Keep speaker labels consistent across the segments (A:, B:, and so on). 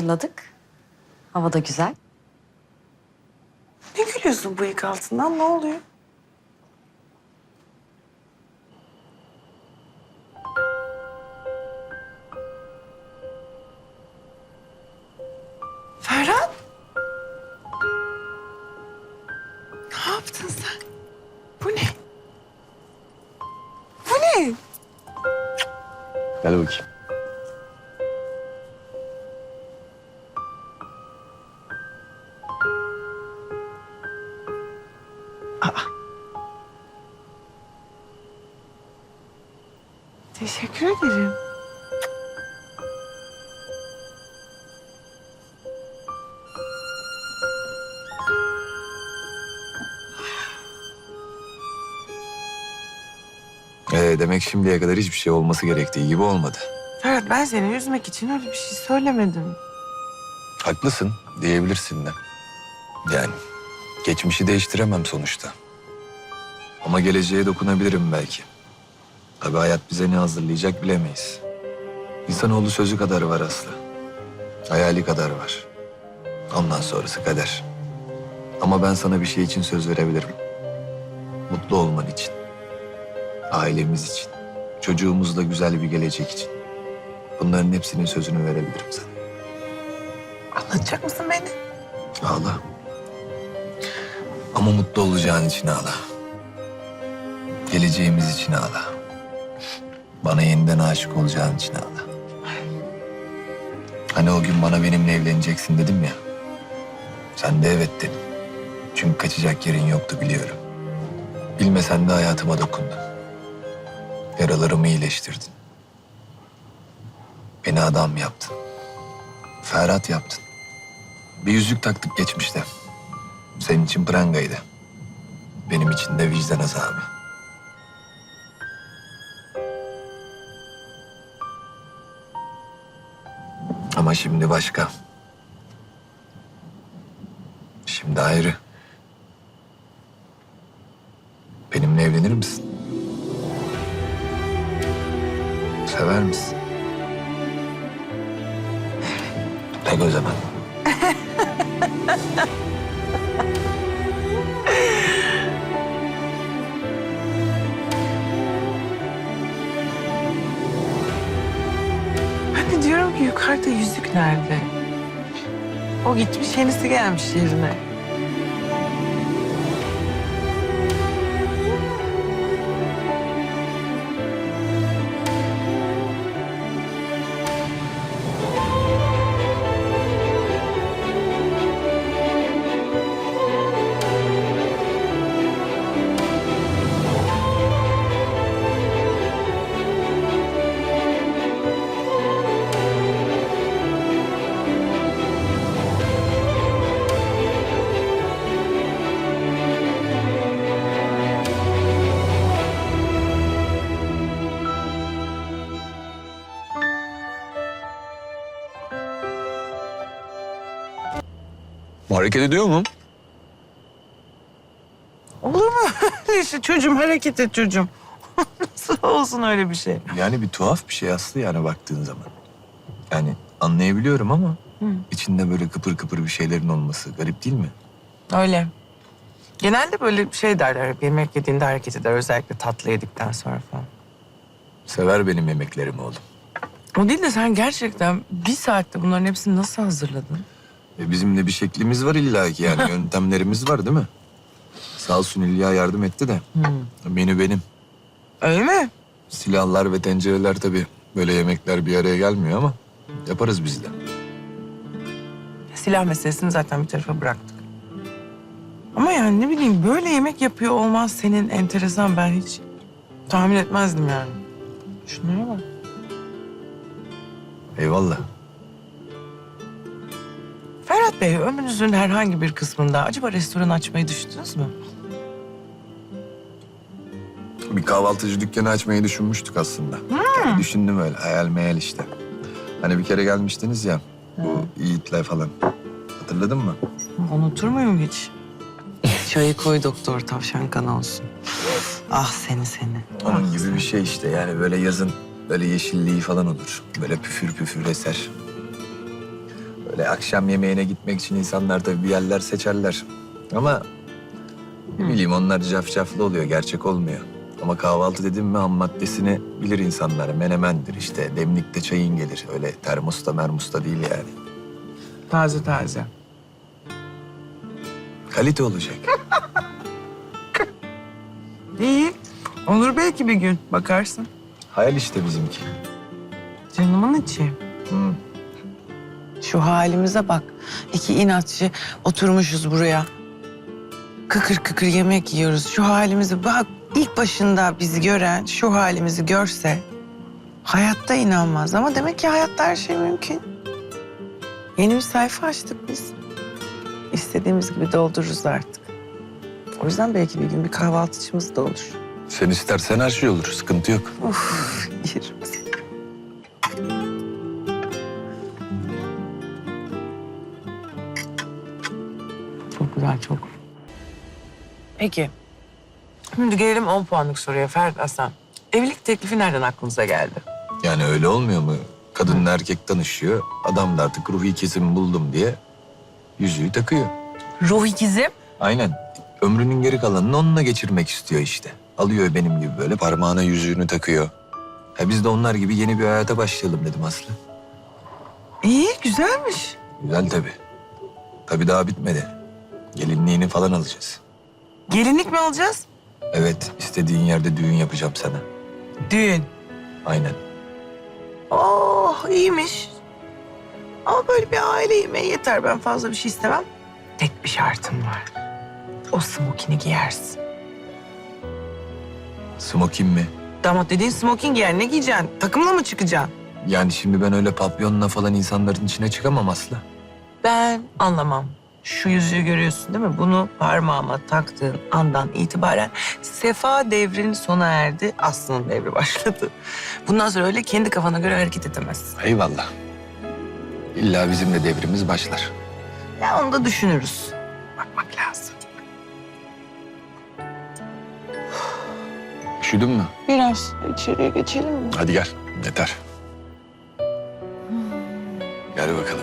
A: hazırladık. Hava da güzel.
B: Ne gülüyorsun bıyık altından? Ne oluyor? Ferhat? Ne yaptın sen? Bu ne? Bu ne?
C: Gel bakayım. Ee, demek şimdiye kadar hiçbir şey olması gerektiği gibi olmadı.
B: Ferhat ben seni üzmek için öyle bir şey söylemedim.
C: Haklısın diyebilirsin de. Yani geçmişi değiştiremem sonuçta. Ama geleceğe dokunabilirim belki. Tabii hayat bize ne hazırlayacak bilemeyiz. İnsanoğlu sözü kadar var Aslı. Hayali kadar var. Ondan sonrası kader. Ama ben sana bir şey için söz verebilirim. Mutlu olman için. Ailemiz için. Çocuğumuzla güzel bir gelecek için. Bunların hepsinin sözünü verebilirim sana.
B: Anlatacak mısın beni?
C: Ağla. Ama mutlu olacağın için ağla. Geleceğimiz için ağla. Bana yeniden aşık olacağın için ağla. Hani o gün bana benimle evleneceksin dedim ya. Sen de evet dedin. Çünkü kaçacak yerin yoktu biliyorum. Bilmesen de hayatıma dokundun. Yaralarımı iyileştirdin. Beni adam yaptın. Ferhat yaptın. Bir yüzük taktık geçmişte. Senin için prangaydı. Benim için de vicdan azabı. Ama şimdi başka. Şimdi ayrı. Sever misin? Peki o zaman.
B: Ben de diyorum ki yukarıda yüzük nerede? O gitmiş yenisi gelmiş yerine.
C: Hareket ediyor mu?
B: Olur mu? işte çocuğum hareket et çocuğum. Nasıl olsun öyle bir şey?
C: Yani bir tuhaf bir şey Aslı yani baktığın zaman. Yani anlayabiliyorum ama içinde böyle kıpır kıpır bir şeylerin olması garip değil mi?
B: Öyle. Genelde böyle şey derler. Yemek yediğinde hareket eder. Özellikle tatlı yedikten sonra falan.
C: Sever benim yemeklerimi oğlum.
B: O değil de sen gerçekten bir saatte bunların hepsini nasıl hazırladın?
C: E bizim de bir şeklimiz var illa ki yani yöntemlerimiz var değil mi? Sağ olsun İlya yardım etti de. Menü benim.
B: Öyle mi?
C: Silahlar ve tencereler tabii böyle yemekler bir araya gelmiyor ama yaparız biz de.
B: Silah meselesini zaten bir tarafa bıraktık. Ama yani ne bileyim böyle yemek yapıyor olmaz senin enteresan. Ben hiç tahmin etmezdim yani. Şunlara bak.
C: Eyvallah.
B: Ferhat Bey, ömrünüzün herhangi bir kısmında acaba restoran açmayı düşündünüz mü?
C: Bir kahvaltıcı dükkanı açmayı düşünmüştük aslında. Yani düşündüm öyle hayal meyal işte. Hani bir kere gelmiştiniz ya bu Yiğit'le falan. Hatırladın mı?
B: Unutur muyum hiç? Çayı koy doktor, tavşan kanı olsun. Ah seni seni.
C: Onun gibi bir şey işte yani böyle yazın böyle yeşilliği falan olur. Böyle püfür püfür eser. Böyle akşam yemeğine gitmek için insanlar tabii bir yerler seçerler. Ama ne bileyim onlar cafcaflı oluyor, gerçek olmuyor. Ama kahvaltı dedim mi ham maddesini bilir insanlar. Menemendir işte, demlikte çayın gelir. Öyle termosta mermusta değil yani.
B: Taze taze.
C: Kalite olacak.
B: İyi. Olur belki bir gün. Bakarsın.
C: Hayal işte bizimki.
B: Canımın içi.
C: Hı.
B: Şu halimize bak. İki inatçı oturmuşuz buraya. Kıkır kıkır yemek yiyoruz. Şu halimize bak. İlk başında bizi gören şu halimizi görse hayatta inanmaz. Ama demek ki hayatta her şey mümkün. Yeni bir sayfa açtık biz. İstediğimiz gibi doldururuz artık. O yüzden belki bir gün bir kahvaltıcımız da olur.
C: Sen istersen her şey olur, sıkıntı yok.
B: Uf, yerim güzel, çok. Peki. Şimdi gelelim 10 puanlık soruya Ferdi Aslan. Evlilik teklifi nereden aklınıza geldi?
C: Yani öyle olmuyor mu? Kadınla erkek tanışıyor. Adam da artık ruhi kesim buldum diye yüzüğü takıyor.
B: Ruh ikizim.
C: Aynen. Ömrünün geri kalanını onunla geçirmek istiyor işte. Alıyor benim gibi böyle parmağına yüzüğünü takıyor. Ha biz de onlar gibi yeni bir hayata başlayalım dedim Aslı.
B: İyi, güzelmiş.
C: Güzel tabii. Tabii daha bitmedi. Gelinliğini falan alacağız.
B: Gelinlik mi alacağız?
C: Evet, istediğin yerde düğün yapacağım sana.
B: Düğün.
C: Aynen.
B: Oh, iyiymiş. Ama böyle bir aile yemeği yeter. Ben fazla bir şey istemem. Tek bir şartım var. O smokini giyersin.
C: Smokin mi?
B: Damat dediğin smoking giyer. Ne giyeceksin? Takımla mı çıkacaksın?
C: Yani şimdi ben öyle papyonla falan insanların içine çıkamam Aslı.
B: Ben anlamam. Şu yüzüğü görüyorsun değil mi? Bunu parmağıma taktığın andan itibaren sefa devrin sona erdi. Aslı'nın devri başladı. Bundan sonra öyle kendi kafana göre hareket edemezsin.
C: Eyvallah. İlla bizim de devrimiz başlar.
B: Ya onu da düşünürüz. Bakmak lazım.
C: Üşüdün mü?
B: Biraz içeriye geçelim mi?
C: Hadi gel. Yeter. Gel bakalım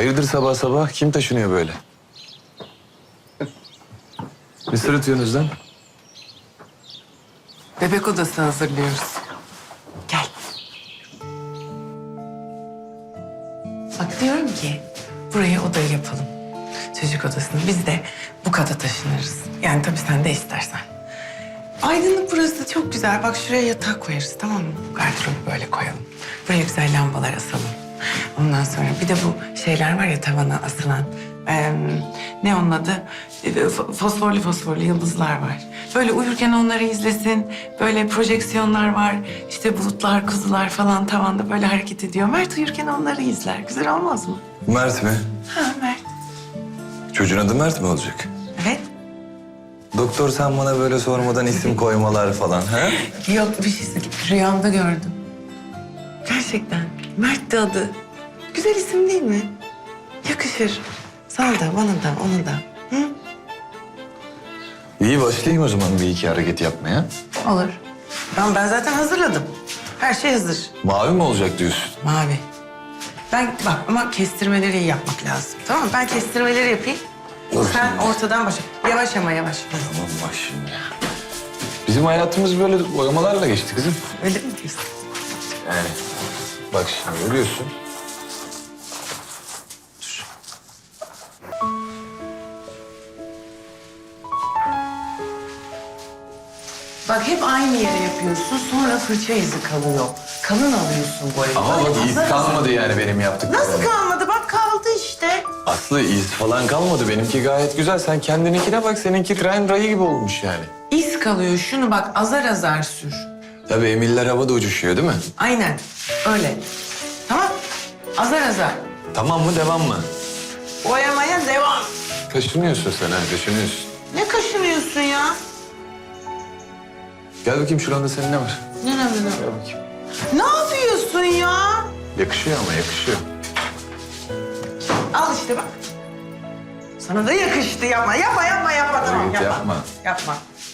C: Hayırdır sabah sabah? Kim taşınıyor böyle? Ne sırıtıyorsunuz lan?
B: Bebek odası hazırlıyoruz. Gel. Bak diyorum ki buraya oda yapalım. Çocuk odasını. Biz de bu kata taşınırız. Yani tabii sen de istersen. Aydınlık burası çok güzel. Bak şuraya yatak koyarız tamam mı? Gardırobu böyle koyalım. Buraya güzel lambalar asalım. Ondan sonra bir de bu şeyler var ya tavana asılan. Ee, ne onun adı? Fo- Fosforlu fosforlu yıldızlar var. Böyle uyurken onları izlesin. Böyle projeksiyonlar var. İşte bulutlar, kuzular falan tavanda böyle hareket ediyor. Mert uyurken onları izler. Güzel olmaz mı?
C: Mert mi?
B: Ha Mert.
C: Çocuğun adı Mert mi olacak?
B: Evet.
C: Doktor sen bana böyle sormadan isim koymalar falan ha?
B: Yok bir şey rüyamda gördüm. Gerçekten. Mert de adı. Güzel isim değil mi? Yakışır. Sana da, bana da, ona da. Hı?
C: İyi başlayayım o zaman bir iki hareket yapmaya.
B: Olur. Tamam ben zaten hazırladım. Her şey hazır.
C: Mavi mi olacak diyorsun?
B: Mavi. Ben bak ama kestirmeleri iyi yapmak lazım. Tamam mı? Ben kestirmeleri yapayım.
C: Dur
B: Sen
C: şimdi.
B: ortadan başla. Yavaş ama yavaş.
C: Tamam bak şimdi. Bizim hayatımız böyle boyamalarla geçti kızım.
B: Öyle mi diyorsun?
C: Yani bak şimdi görüyorsun. Dur.
B: Bak hep aynı yere yapıyorsun sonra fırça izi kalıyor. Kalın alıyorsun boyayı.
C: Ama bak iz kalmadı yani benim yaptıklarım.
B: Nasıl kalmadı? Bak kaldı işte.
C: Aslı iz falan kalmadı. Benimki gayet güzel. Sen kendininkine bak. Seninki krem rayı gibi olmuş yani.
B: İz kalıyor. Şunu bak azar azar sür.
C: Tabii emiller havada uçuşuyor değil mi?
B: Aynen öyle. Tamam. Azar azar.
C: Tamam mı devam mı?
B: Boyamaya devam.
C: Kaşınıyorsun sen ha kaşınıyorsun.
B: Ne kaşınıyorsun ya?
C: Gel bakayım şuranda senin ne var?
B: Nerede ne?
C: Gel bakayım.
B: Ne yapıyorsun ya?
C: Yakışıyor ama yakışıyor.
B: Al işte bak. Sana da yakıştı yapma. Yapma yapma yapma tamam
C: Evet,
B: yapma.
C: yapma.
B: Yapma.